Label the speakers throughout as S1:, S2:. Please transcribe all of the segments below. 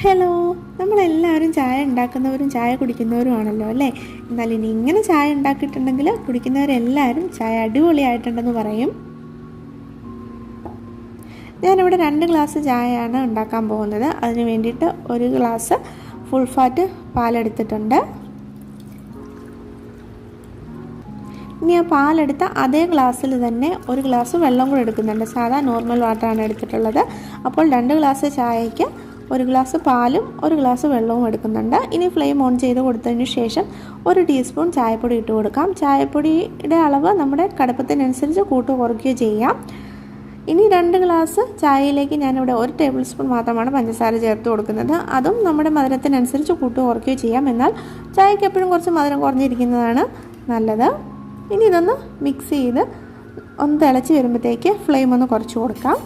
S1: Hello നമ്മളെല്ലാവരും ചായ ഉണ്ടാക്കുന്നവരും ചായ കുടിക്കുന്നവരും ആണല്ലോ അല്ലേ? എന്നാൽ ഇനി ഇങ്ങനെ ചായ ഉണ്ടാക്കിയിട്ടുണ്ടെങ്കിൽ കുടിക്കുന്നവരെല്ലാവരും ചായ അടിപൊളിയായിട്ടുണ്ടെന്ന് പറയും. ഞാനിവിടെ രണ്ട് ഗ്ലാസ് ചായയാണ് ഉണ്ടാക്കാൻ പോകുന്നത്. അതിന് വേണ്ടിയിട്ട് ഒരു ഗ്ലാസ് ഫുൾ ഫാറ്റ് പാലെടുത്തിട്ടുണ്ട്. ഇനി ആ പാലെടുത്ത അതേ ഗ്ലാസ്സിൽ തന്നെ ഒരു ഗ്ലാസ് വെള്ളം കൂടെ എടുക്കുന്നുണ്ട്. സാധാ നോർമൽ വാട്ടറാണ് എടുത്തിട്ടുള്ളത്. അപ്പോൾ രണ്ട് ഗ്ലാസ് ചായയ്ക്ക് ഒരു ഗ്ലാസ് പാലും ഒരു ഗ്ലാസ് വെള്ളവും എടുക്കുന്നുണ്ട്. ഇനി ഫ്ലെയിം ഓൺ ചെയ്ത് കൊടുത്തതിന് ശേഷം ഒരു ടീസ്പൂൺ ചായപ്പൊടി ഇട്ട് കൊടുക്കാം. ചായപ്പൊടിയുടെ അളവ് നമ്മുടെ കടുപ്പത്തിനനുസരിച്ച് കൂട്ട് കുറയ്ക്കുകയോ ചെയ്യാം. ഇനി രണ്ട് ഗ്ലാസ് ചായയിലേക്ക് ഞാനിവിടെ ഒരു ടേബിൾ സ്പൂൺ മാത്രമാണ് പഞ്ചസാര ചേർത്ത് കൊടുക്കുന്നത്. അതും നമ്മുടെ മധുരത്തിനനുസരിച്ച് കൂട്ട് കുറയ്ക്കുകയോ ചെയ്യാം. എന്നാൽ ചായയ്ക്ക് എപ്പോഴും കുറച്ച് മധുരം കുറഞ്ഞിരിക്കുന്നതാണ് നല്ലത്. ഇനി ഇതൊന്ന് മിക്സ് ചെയ്ത് ഒന്ന് തിളച്ച് വരുമ്പോഴത്തേക്ക് ഫ്ലെയിം ഒന്ന് കുറച്ച് കൊടുക്കാം.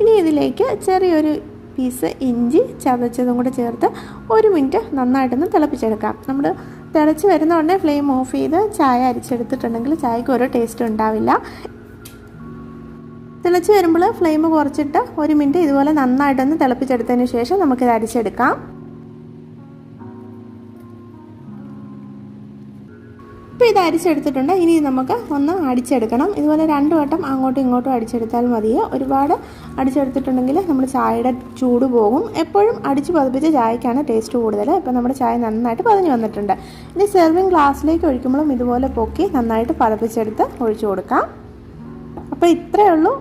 S1: ഇനി ഇതിലേക്ക് ചെറിയൊരു പീസ് ഇഞ്ചി ചതച്ചതും കൂടെ ചേർത്ത് ഒരു മിനിറ്റ് നന്നായിട്ടൊന്ന് തിളപ്പിച്ചെടുക്കാം. നമ്മൾ തിളച്ച് വരുന്ന ഉടനെ ഫ്ലെയിം ഓഫ് ചെയ്ത് ചായ അരിച്ചെടുത്തിട്ടുണ്ടെങ്കിൽ ചായക്ക് ഓരോ ടേസ്റ്റ് ഉണ്ടാവില്ല. തിളച്ച് വരുമ്പോൾ ഫ്ലെയിം കുറച്ചിട്ട് ഒരു മിനിറ്റ് ഇതുപോലെ നന്നായിട്ടൊന്ന് തിളപ്പിച്ചെടുത്തതിന് ശേഷം നമുക്കിത് അരിച്ചെടുക്കാം. ഇപ്പോൾ ഇത് അരിച്ചെടുത്തിട്ടുണ്ട്. ഇനി നമുക്ക് ഒന്ന് അടിച്ചെടുക്കണം. ഇതുപോലെ രണ്ട് വട്ടം അങ്ങോട്ടും ഇങ്ങോട്ടും അടിച്ചെടുത്താൽ മതി ഒരുപാട് അടിച്ചെടുത്തിട്ടുണ്ടെങ്കിൽ നമ്മുടെ ചായയുടെ ചൂട് പോകും. എപ്പോഴും അടിച്ച് പതിപ്പിച്ച ചായക്കാണ് ടേസ്റ്റ് കൂടുതൽ. ഇപ്പോൾ നമ്മുടെ ചായ നന്നായിട്ട് പതിഞ്ഞ് വന്നിട്ടുണ്ട്. ഇനി സെർവിങ് ഗ്ലാസ്സിലേക്ക് ഒഴിക്കുമ്പോഴും ഇതുപോലെ പൊക്കി നന്നായിട്ട് പതിപ്പിച്ചെടുത്ത് ഒഴിച്ചു കൊടുക്കാം. അപ്പോൾ ഇത്രയേ ഉള്ളൂ.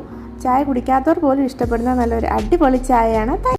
S1: ചായ കുടിക്കാത്തവർ പോലും ഇഷ്ടപ്പെടുന്ന നല്ലൊരു അടിപൊളി ചായയാണ്.